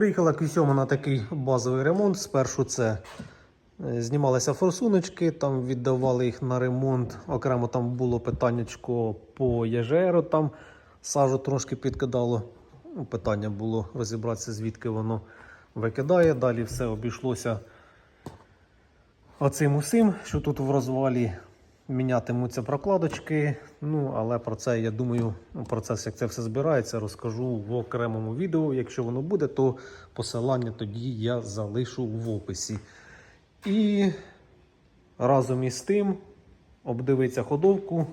Приїхала Q7 на такий базовий ремонт. Спершу це е, знімалися форсуночки, там віддавали їх на ремонт. Окремо там було питаннячко по ЄЖРу, там сажу трошки підкидало. Питання було розібратися, звідки воно викидає. Далі все обійшлося оцим усім, що тут в розвалі мінятимуться прокладочки. Ну, але про це, я думаю, процес, як це все збирається, розкажу в окремому відео. Якщо воно буде, то посилання тоді я залишу в описі. І разом із тим обдивиться ходовку,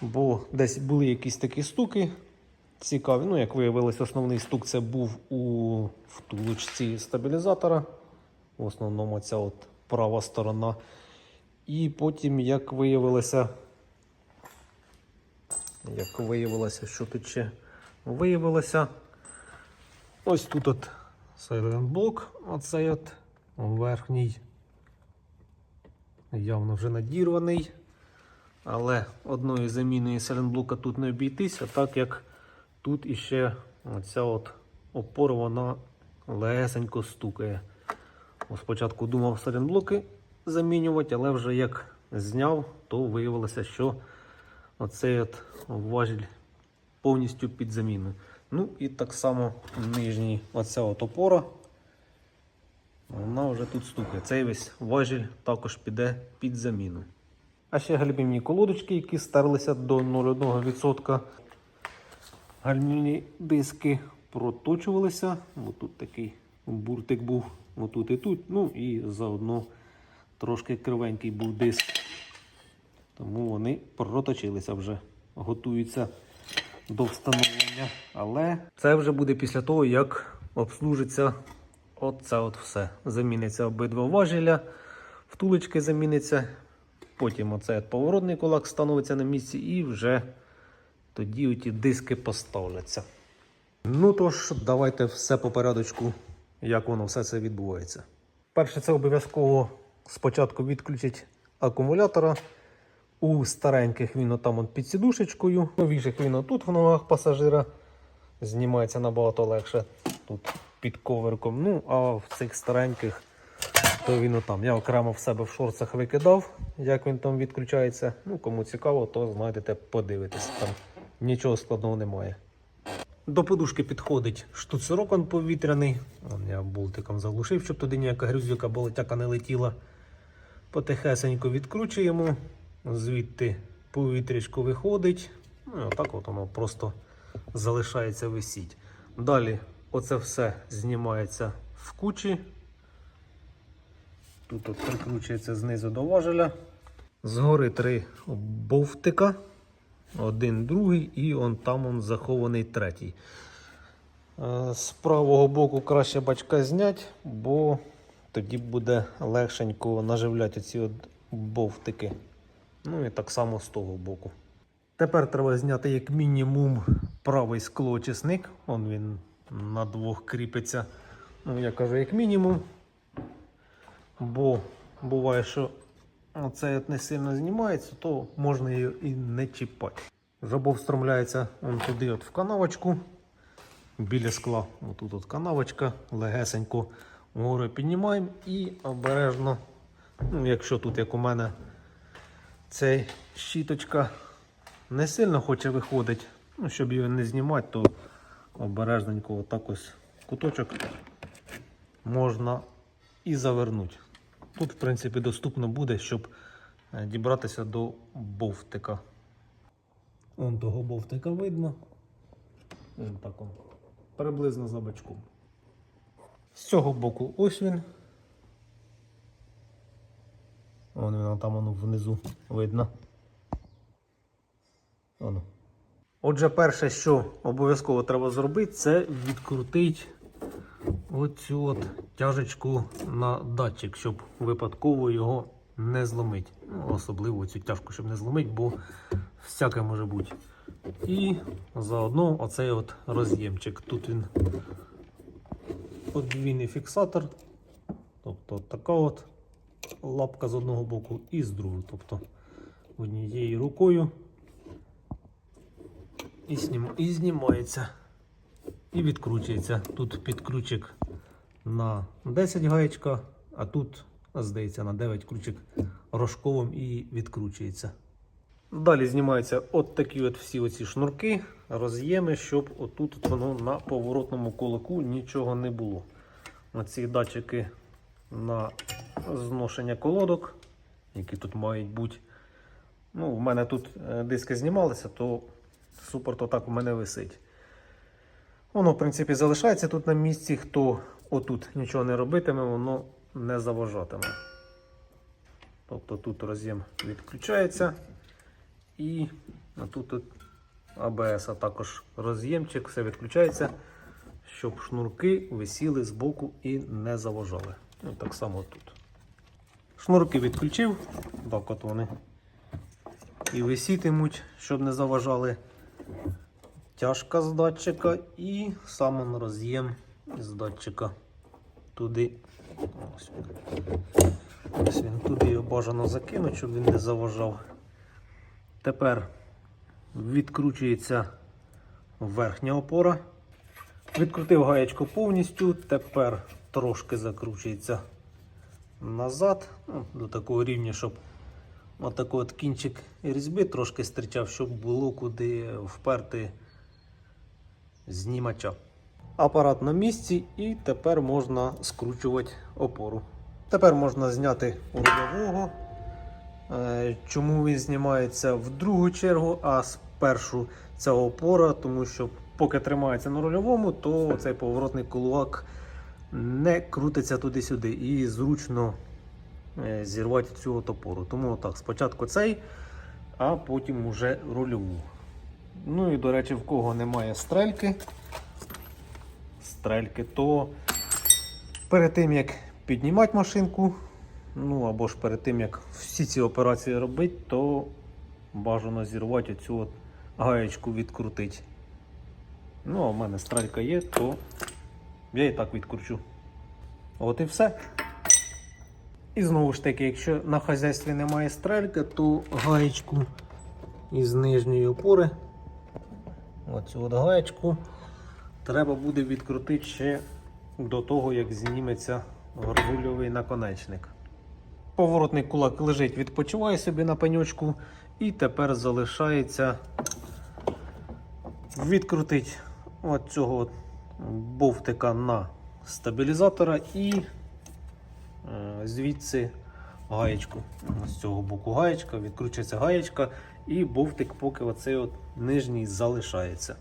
бо десь були якісь такі стуки. Цікаві. Ну, як виявилось, основний стук це був у втулочці стабілізатора. В основному ця от права сторона. І потім, як виявилося, як виявилося, що тут ще виявилося, ось тут от блок, оцей от верхній, явно вже надірваний. Але одною заміною сайлентблока тут не обійтися, так як тут іще оця от опора вона легесенько стукає. Спочатку думав сайлентблоки замінювати, але вже як зняв, то виявилося, що оцей от важіль повністю під заміну. Ну і так само нижній оця от опора. Вона вже тут стукає. Цей весь важіль також піде під заміну. А ще гальмівні колодочки, які стерлися до 0,1%. Гальмівні диски проточувалися. Ось тут такий буртик був, отут і тут. Ну і заодно трошки кривенький був диск. Тому вони проточилися вже, готуються до встановлення. Але це вже буде після того, як обслужиться оце от все. Заміниться обидва важеля, втулочки заміниться. Потім оцей поворотний кулак становиться на місці і вже тоді оті диски поставляться. Ну тож, давайте все по порядочку, як воно все це відбувається. Перше, це обов'язково спочатку відключить акумулятора. У стареньких він там під сідушечкою, новіших він тут в ногах пасажира. Знімається набагато легше тут під коверком. Ну, а в цих стареньких то він там. Я окремо в себе в шорцах викидав, як він там відключається. Ну, кому цікаво, то знайдете, подивитись. Там нічого складного немає. До подушки підходить штуцерок повітряний. Я болтиком заглушив, щоб туди ніяка грюзюка болотяка не летіла. Потихесенько відкручуємо, звідти повітрячко виходить. Ну отак от воно просто залишається висіть. Далі оце все знімається в кучі. Тут от прикручується знизу до важеля. Згори три бовтика. Один, другий, і он там он захований третій. Е, З правого боку краще бачка зняти, бо тоді буде легшенько наживляти ці бовтики. Ну і так само з того боку. Тепер треба зняти як мінімум правий склоочисник. Он він на двох кріпиться. Ну, я кажу, як мінімум. Бо буває, що от не сильно знімається, то можна її і не чіпати. Жабов встромляється он туди от в канавочку. Біля скла. Отут от канавочка, легесенько вгору піднімаємо і обережно, ну, якщо тут, як у мене, цей щіточка не сильно хоче виходити, ну, щоб її не знімати, то обережненько отак ось куточок можна і завернути. Тут, в принципі, доступно буде, щоб е, дібратися до бовтика. Вон того бовтика видно. Він так он приблизно за бачком. З цього боку ось він. Вон він там воно внизу видно. Воно. Отже, перше, що обов'язково треба зробити, це відкрутити оцю от тяжечку на датчик, щоб випадково його не зломити. Ну, особливо цю тяжку, щоб не зломити, бо всяке може бути. І заодно оцей от роз'ємчик. Тут він подвійний фіксатор. Тобто така от лапка з одного боку і з другого. Тобто однією рукою і, знім... і знімається. і відкручується. Тут підключик на 10 гаєчка, а тут, здається, на 9 ключик рожковим і відкручується. Далі знімаються от такі от всі оці шнурки, роз'єми, щоб отут воно на поворотному кулаку нічого не було. Оці датчики на зношення колодок, які тут мають бути. Ну, в мене тут е, диски знімалися, то супорт отак у мене висить. Воно, в принципі, залишається тут на місці. Хто отут нічого не робитиме, воно не заважатиме. Тобто тут роз'єм відключається. І тут от АБС, а також роз'ємчик, все відключається, щоб шнурки висіли з боку і не заважали. Ну, так само тут. Шнурки відключив, так от вони і висітимуть, щоб не заважали. Тяжка з датчика і сам роз'єм з датчика туди. Ось він. Ось він туди його бажано закинути, щоб він не заважав. Тепер відкручується верхня опора. Відкрутив гаєчку повністю, тепер трошки закручується назад, ну, до такого рівня, щоб отакий от кінчик різьби трошки стирчав, щоб було куди вперти знімача. Апарат на місці і тепер можна скручувати опору. Тепер можна зняти рульового. Е, Чому він знімається в другу чергу, а спершу ця опора, тому що поки тримається на рульовому, то цей поворотний кулак не крутиться туди-сюди і зручно е, зірвати цю от опору. Тому так, спочатку цей, а потім уже рульову. Ну і до речі, в кого немає стрельки, стрельки, то перед тим як піднімати машинку, ну або ж перед тим як всі ці операції робити, то бажано зірвати цю от гаєчку відкрутити. Ну, а в мене стрелька є, то я і так відкручу. От і все. І знову ж таки, якщо на хазяйстві немає стрельки, то гаєчку із нижньої опори, оцю от гаєчку, треба буде відкрутити ще до того, як зніметься горгульовий наконечник. Поворотний кулак лежить, відпочиває собі на пеньочку, і тепер залишається відкрутити от цього от бовтика на стабілізатора і е, звідси гаєчку. З цього боку гаєчка, відкручується гаєчка, і бовтик, поки оцей от нижній залишається.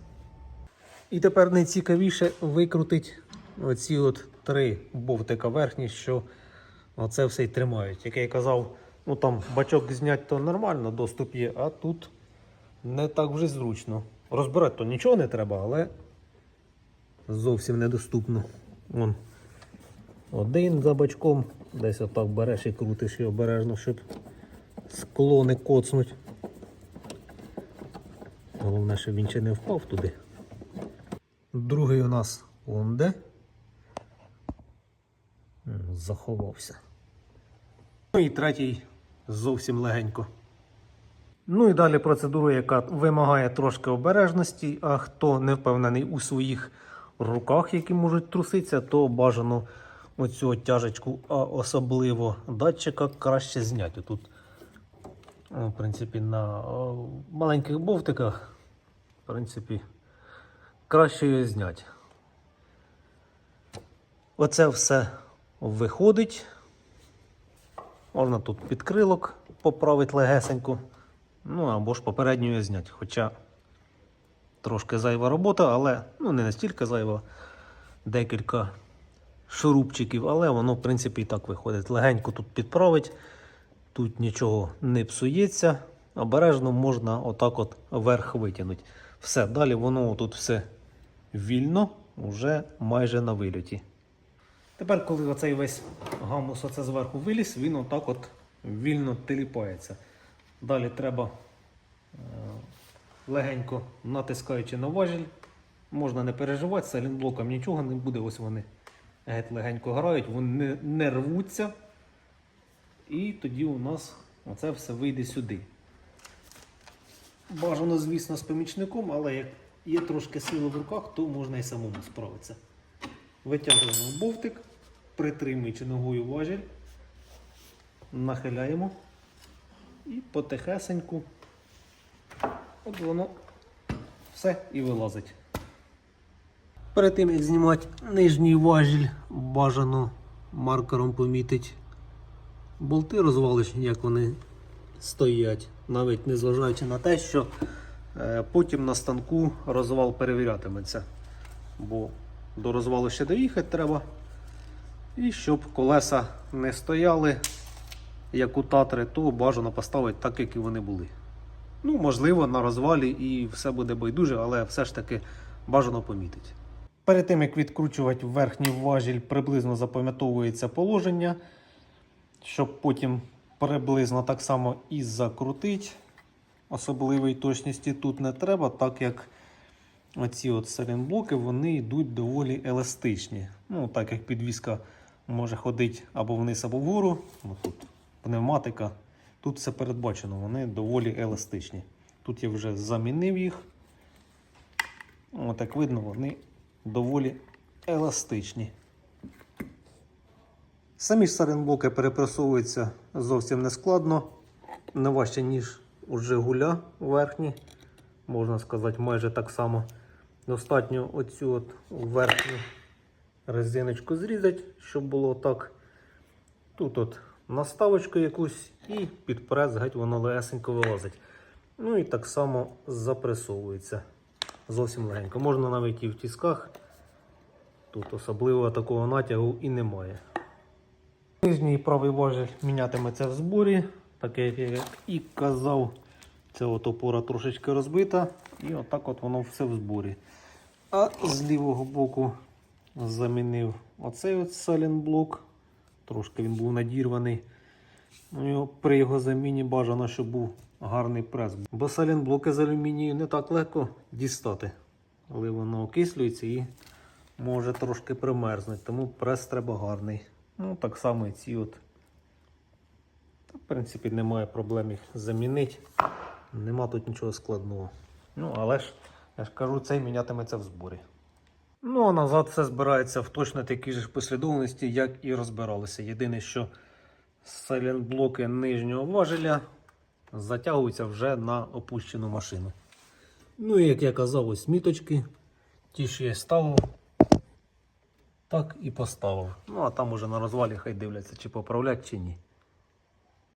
І тепер найцікавіше викрутить оці от три бовтика верхні, що оце все й тримають. Як я казав, ну там бачок зняти то нормально, доступ є, а тут не так вже зручно. Розбирати то нічого не треба, але зовсім недоступно. Вон. Один за бачком, десь отак береш і крутиш його обережно, щоб скло не коцнуть. Головне, щоб він ще не впав туди. Другий у нас он де. Заховався. Ну і третій зовсім легенько. Ну і далі процедура, яка вимагає трошки обережності, а хто не впевнений у своїх руках, які можуть труситися, то бажано оцю тяжечку, а особливо датчика, краще зняти. Тут, в принципі, на маленьких бовтиках, в принципі, краще його зняти. Оце все виходить. Можна тут підкрилок поправити легесенько. Ну або ж попередньо зняти. Хоча трошки зайва робота, але ну, не настільки зайва. Декілька шурупчиків, але воно, в принципі, і так виходить. Легенько тут підправить, тут нічого не псується. Обережно можна отак от вверх витягнути. Все, далі воно тут все вільно, вже майже на вильоті. Тепер, коли оцей весь гамус оце зверху виліз, він отак от вільно теліпається. Далі треба е, легенько натискаючи на важіль. Можна не переживати, сайлентблоком нічого не буде. Ось вони геть легенько грають, вони не рвуться. І тоді у нас оце все вийде сюди. Бажано, звісно, з помічником, але як, є трошки сили в руках, то можна і самому справитися. Витягуємо бовтик, притримуючи ногою важіль, нахиляємо і потихесеньку от воно все і вилазить. Перед тим як знімати нижній важіль, бажано маркером помітити болти розвалочні, як вони стоять, навіть не зважаючи на те, що е, потім на станку розвал перевірятиметься. Бо до розвалу ще доїхати треба. І щоб колеса не стояли, як у татри, то бажано поставити так, як і вони були. Ну, можливо, на розвалі і все буде байдуже, але все ж таки бажано помітити. Перед тим, як відкручувати верхній важіль, приблизно запам'ятовується положення, щоб потім приблизно так само і закрутити. Особливої точності тут не треба, так як оці от салінблоки вони йдуть доволі еластичні. Ну, так як підвіска може ходити або вниз, або вгору. Тут пневматика. Тут все передбачено, вони доволі еластичні. Тут я вже замінив їх. От як видно, вони доволі еластичні. Самі ж саренблоки перепресовуються зовсім не складно, не важче, ніж у Жигуля верхні. Можна сказати, майже так само. Достатньо оцю от верхню резиночку зрізати, щоб було так. Тут от наставочку якусь і під прес геть воно легесенько вилазить. Ну і так само запресовується. Зовсім легенько. Можна навіть і в тісках. Тут особливо такого натягу і немає. Нижній правий важіль мінятиметься в зборі, так як я і казав, це от опора трошечки розбита, і отак от воно все в зборі. А з лівого боку замінив оцей от салінблок. Трошки він був надірваний. Ну, при його заміні бажано, щоб був гарний прес. Бо салінблоки з алюмінію не так легко дістати, коли воно окислюється і може трошки примерзнути. Тому прес треба гарний. Ну, так само і ці от. В принципі, немає проблем їх замінити. Нема тут нічого складного. Ну, але ж, я ж кажу, цей мінятиметься в зборі. Ну, а назад все збирається в точно такій ж послідовності, як і розбиралися. Єдине, що сайлентблоки нижнього важеля затягуються вже на опущену машину. Ну і як я казав, ось міточки. Ті, що я ставив, так і поставив. Ну, а там уже на розвалі хай дивляться, чи поправлять, чи ні.